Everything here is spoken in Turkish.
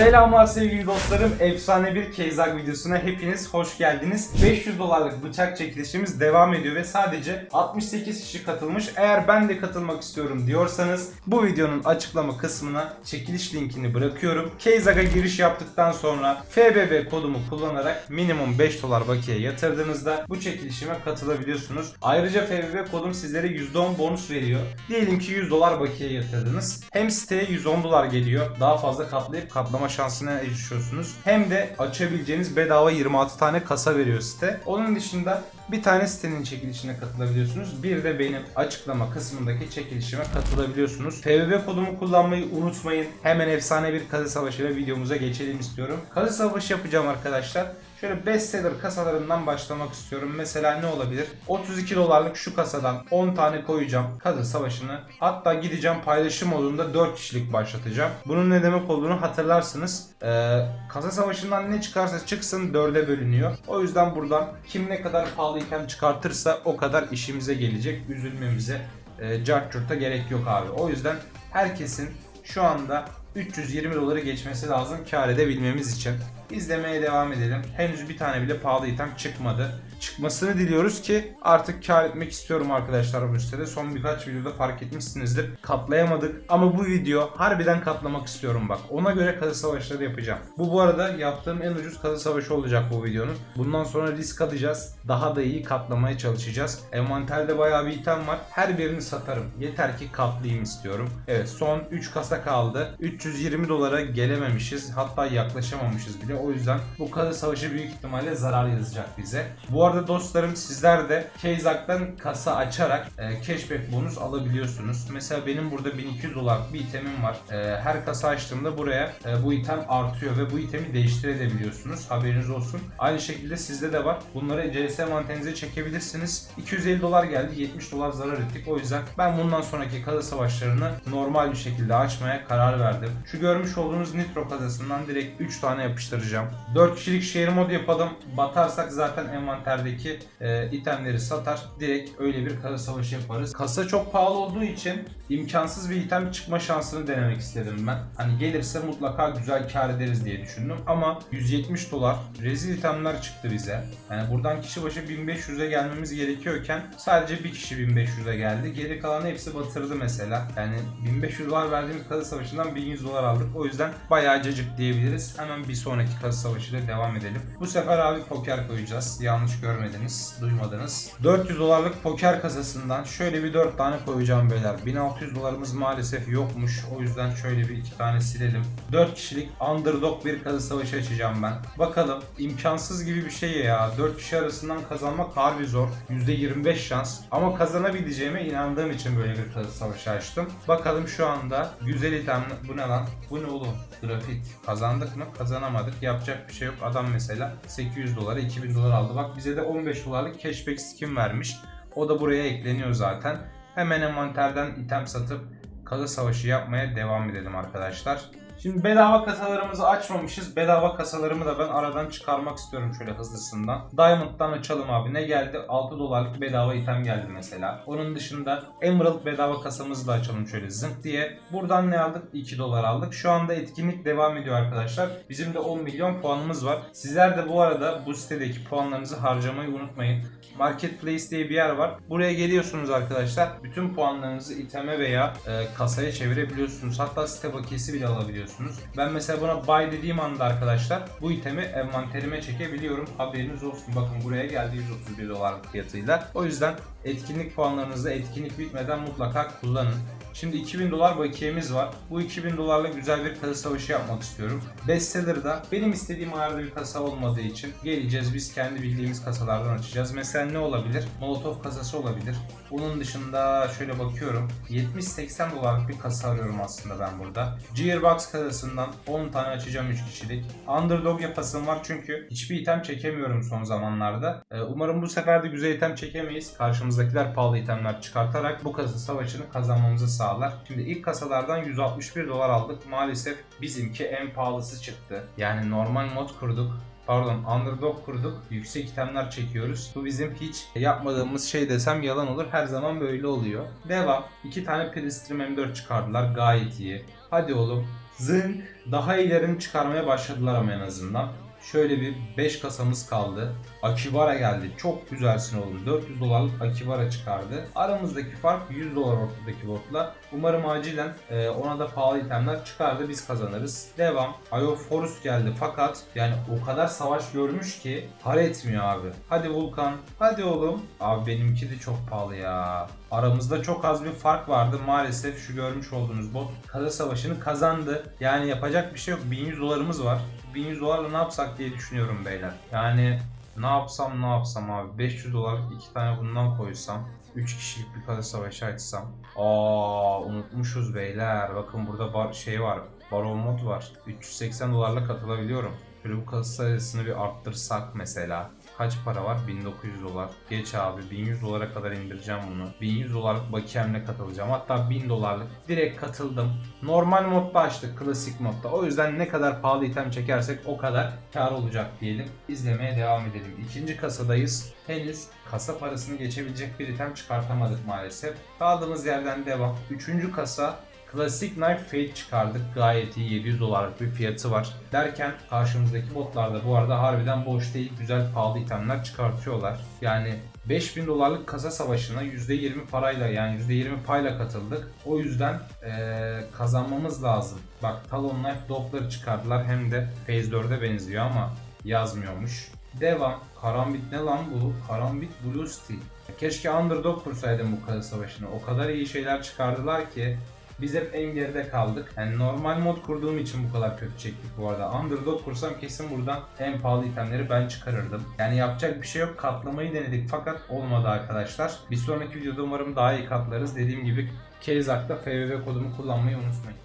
Selamlar sevgili dostlarım. Efsane bir Keyzak videosuna hepiniz hoş geldiniz. 500 dolarlık bıçak çekilişimiz devam ediyor ve sadece 68 kişi katılmış. Eğer ben de katılmak istiyorum diyorsanız bu videonun açıklama kısmına çekiliş linkini bırakıyorum. Keyzak'a giriş yaptıktan sonra FBB kodumu kullanarak minimum 5 dolar bakiye yatırdığınızda bu çekilişime katılabiliyorsunuz. Ayrıca FBB kodum sizlere %10 bonus veriyor. Diyelim ki 100 dolar bakiye yatırdınız. Hem siteye 110 dolar geliyor. Daha fazla katlayıp katlama şansına erişiyorsunuz. Hem de açabileceğiniz bedava 26 tane kasa veriyor site. Onun dışında bir tane sitenin çekilişine katılabiliyorsunuz. Bir de benim açıklama kısmındaki çekilişime katılabiliyorsunuz. FBB kodumu kullanmayı unutmayın. Hemen efsane bir kazı savaşıyla videomuza geçelim istiyorum. Kazı savaşı yapacağım arkadaşlar. Şöyle bestseller kasalarından başlamak istiyorum. Mesela ne olabilir? 32 dolarlık şu kasadan 10 tane koyacağım. Kazı savaşını. Hatta gideceğim paylaşım modunda 4 kişilik başlatacağım. Bunun ne demek olduğunu hatırlarsınız. Ee, kasa savaşından ne çıkarsa çıksın 4'e bölünüyor. O yüzden buradan kim ne kadar pahalı item çıkartırsa o kadar işimize gelecek. Üzülmemize, e, cart curta gerek yok abi. O yüzden herkesin şu anda 320 doları geçmesi lazım kar edebilmemiz için. İzlemeye devam edelim. Henüz bir tane bile pahalı item çıkmadı. Çıkmasını diliyoruz ki artık kar etmek istiyorum arkadaşlar bu sitede. Son birkaç videoda fark etmişsinizdir. Katlayamadık ama bu video harbiden katlamak istiyorum bak. Ona göre kazı savaşları yapacağım. Bu bu arada yaptığım en ucuz kazı savaşı olacak bu videonun. Bundan sonra risk alacağız. Daha da iyi katlamaya çalışacağız. Envanterde bayağı bir item var. Her birini satarım. Yeter ki katlayayım istiyorum. Evet son 3 kasa kaldı. 320 dolara gelememişiz. Hatta yaklaşamamışız bile. O yüzden bu kazı savaşı büyük ihtimalle zarar yazacak bize. Bu arada dostlarım sizler de Keyzak'tan kasa açarak e, cashback bonus alabiliyorsunuz. Mesela benim burada 1200 dolar bir itemim var. E, her kasa açtığımda buraya e, bu item artıyor ve bu itemi değiştirebiliyorsunuz. Haberiniz olsun. Aynı şekilde sizde de var. Bunları CS manteninize çekebilirsiniz. 250 dolar geldi. 70 dolar zarar ettik. O yüzden ben bundan sonraki kasa savaşlarını normal bir şekilde açmaya karar verdim. Şu görmüş olduğunuz Nitro kasasından direkt 3 tane yapıştıracağım. 4 kişilik share mod yapalım. Batarsak zaten envanterdeki e, itemleri satar. Direkt öyle bir kasa savaşı yaparız. Kasa çok pahalı olduğu için imkansız bir item çıkma şansını denemek istedim ben. Hani gelirse mutlaka güzel kar ederiz diye düşündüm. Ama 170 dolar rezil itemler çıktı bize. Yani buradan kişi başı 1500'e gelmemiz gerekiyorken sadece bir kişi 1500'e geldi. Geri kalan hepsi batırdı mesela. Yani 1500 dolar verdiğimiz kasa savaşından 1100 dolar aldık. O yüzden bayağı cacık diyebiliriz. Hemen bir sonraki kasa savaşıyla devam edelim. Bu sefer abi poker koyacağız. Yanlış görmediniz, duymadınız. 400 dolarlık poker kasasından şöyle bir 4 tane koyacağım beyler. 1600 dolarımız maalesef yokmuş. O yüzden şöyle bir 2 tane silelim. 4 kişilik underdog bir kasa savaşı açacağım ben. Bakalım imkansız gibi bir şey ya. 4 kişi arasından kazanmak harbi zor. %25 şans. Ama kazanabileceğime inandığım için böyle bir kasa savaşı açtım. Bakalım şu anda güzel item bu ne lan? Bu ne oğlum? Grafit. Kazandık mı? Kazanamadık. Yapacak bir şey yok. Adam mesela 800 dolara 2000 dolar aldı. Bak bize de 15 dolarlık cashback skin vermiş. O da buraya ekleniyor zaten. Hemen envanterden item satıp kasa savaşı yapmaya devam edelim arkadaşlar. Şimdi bedava kasalarımızı açmamışız. Bedava kasalarımı da ben aradan çıkarmak istiyorum şöyle hızlısından. Diamond'dan açalım abi. Ne geldi? 6 dolarlık bedava item geldi mesela. Onun dışında Emerald bedava kasamızı da açalım şöyle zınk diye. Buradan ne aldık? 2 dolar aldık. Şu anda etkinlik devam ediyor arkadaşlar. Bizim de 10 milyon puanımız var. Sizler de bu arada bu sitedeki puanlarınızı harcamayı unutmayın. Marketplace diye bir yer var. Buraya geliyorsunuz arkadaşlar. Bütün puanlarınızı iteme veya e, kasaya çevirebiliyorsunuz. Hatta site bakiyesi bile alabiliyorsunuz. Ben mesela buna buy dediğim anda arkadaşlar bu itemi envanterime çekebiliyorum. Haberiniz olsun. Bakın buraya geldi 131 dolar fiyatıyla. O yüzden etkinlik puanlarınızı etkinlik bitmeden mutlaka kullanın. Şimdi 2000 dolar bakiyemiz var. Bu 2000 dolarla güzel bir kasa savaşı yapmak istiyorum. Bestseller'da benim istediğim ayarda bir kasa olmadığı için geleceğiz biz kendi bildiğimiz kasalardan açacağız. Mesela ne olabilir? Molotov kasası olabilir. Bunun dışında şöyle bakıyorum. 70-80 dolarlık bir kasa arıyorum aslında ben burada. Gearbox kasasından 10 tane açacağım 3 kişilik. Underdog yapasım var çünkü hiçbir item çekemiyorum son zamanlarda. Ee, Umarım bu sefer de güzel item çekemeyiz. Karşımızdakiler pahalı itemler çıkartarak bu kasa savaşını kazanmamızı sağlar. Şimdi ilk kasalardan 161 dolar aldık. Maalesef bizimki en pahalısı çıktı. Yani normal mod kurduk. Pardon underdog kurduk. Yüksek itemler çekiyoruz. Bu bizim hiç yapmadığımız şey desem yalan olur. Her zaman böyle oluyor. Devam. İki tane Pilistrim M4 çıkardılar. Gayet iyi. Hadi oğlum. Zınk. Daha iyilerini çıkarmaya başladılar ama en azından. Şöyle bir 5 kasamız kaldı. Akibara geldi. Çok güzelsin oğlum. 400 dolarlık Akibara çıkardı. Aramızdaki fark 100 dolar ortadaki botla. Umarım acilen e, ona da pahalı itemler çıkardı. Biz kazanırız. Devam. Ayo Forus geldi fakat yani o kadar savaş görmüş ki har etmiyor abi. Hadi Vulkan. Hadi oğlum. Abi benimki de çok pahalı ya. Aramızda çok az bir fark vardı. Maalesef şu görmüş olduğunuz bot kara savaşını kazandı. Yani yapacak bir şey yok. 1100 dolarımız var. 1100 dolarla ne yapsak diye düşünüyorum beyler. Yani ne yapsam ne yapsam abi. 500 dolarlık iki tane bundan koysam. 3 kişilik bir kara savaşı açsam. Aa unutmuşuz beyler. Bakın burada bar, şey var. Baron mod var. 380 dolarla katılabiliyorum. Şöyle bu kasa sayısını bir arttırsak mesela. Kaç para var? 1900 dolar. Geç abi 1100 dolara kadar indireceğim bunu. 1100 dolarlık bakiyemle katılacağım. Hatta 1000 dolarlık. Direkt katıldım. Normal modda açtık. Klasik modda. O yüzden ne kadar pahalı item çekersek o kadar kar olacak diyelim. İzlemeye devam edelim. İkinci kasadayız. Henüz kasa parasını geçebilecek bir item çıkartamadık maalesef. Kaldığımız yerden devam. Üçüncü kasa Klasik Knife Fade çıkardık. Gayet iyi 700 dolarlık bir fiyatı var. Derken karşımızdaki botlar da bu arada harbiden boş değil. Güzel pahalı itemler çıkartıyorlar. Yani 5000 dolarlık kasa savaşına %20 parayla yani %20 payla katıldık. O yüzden eee, kazanmamız lazım. Bak Talon Knife Doppler çıkardılar hem de Phase 4'e benziyor ama yazmıyormuş. Devam. Karambit ne lan bu? Karambit Blue Steel. Keşke Underdog kursaydım bu kasa savaşını. O kadar iyi şeyler çıkardılar ki biz hep en geride kaldık. Yani normal mod kurduğum için bu kadar kötü çektik bu arada. Underdog kursam kesin buradan en pahalı itemleri ben çıkarırdım. Yani yapacak bir şey yok. Katlamayı denedik fakat olmadı arkadaşlar. Bir sonraki videoda umarım daha iyi katlarız. Dediğim gibi Kezak'ta FVV kodumu kullanmayı unutmayın.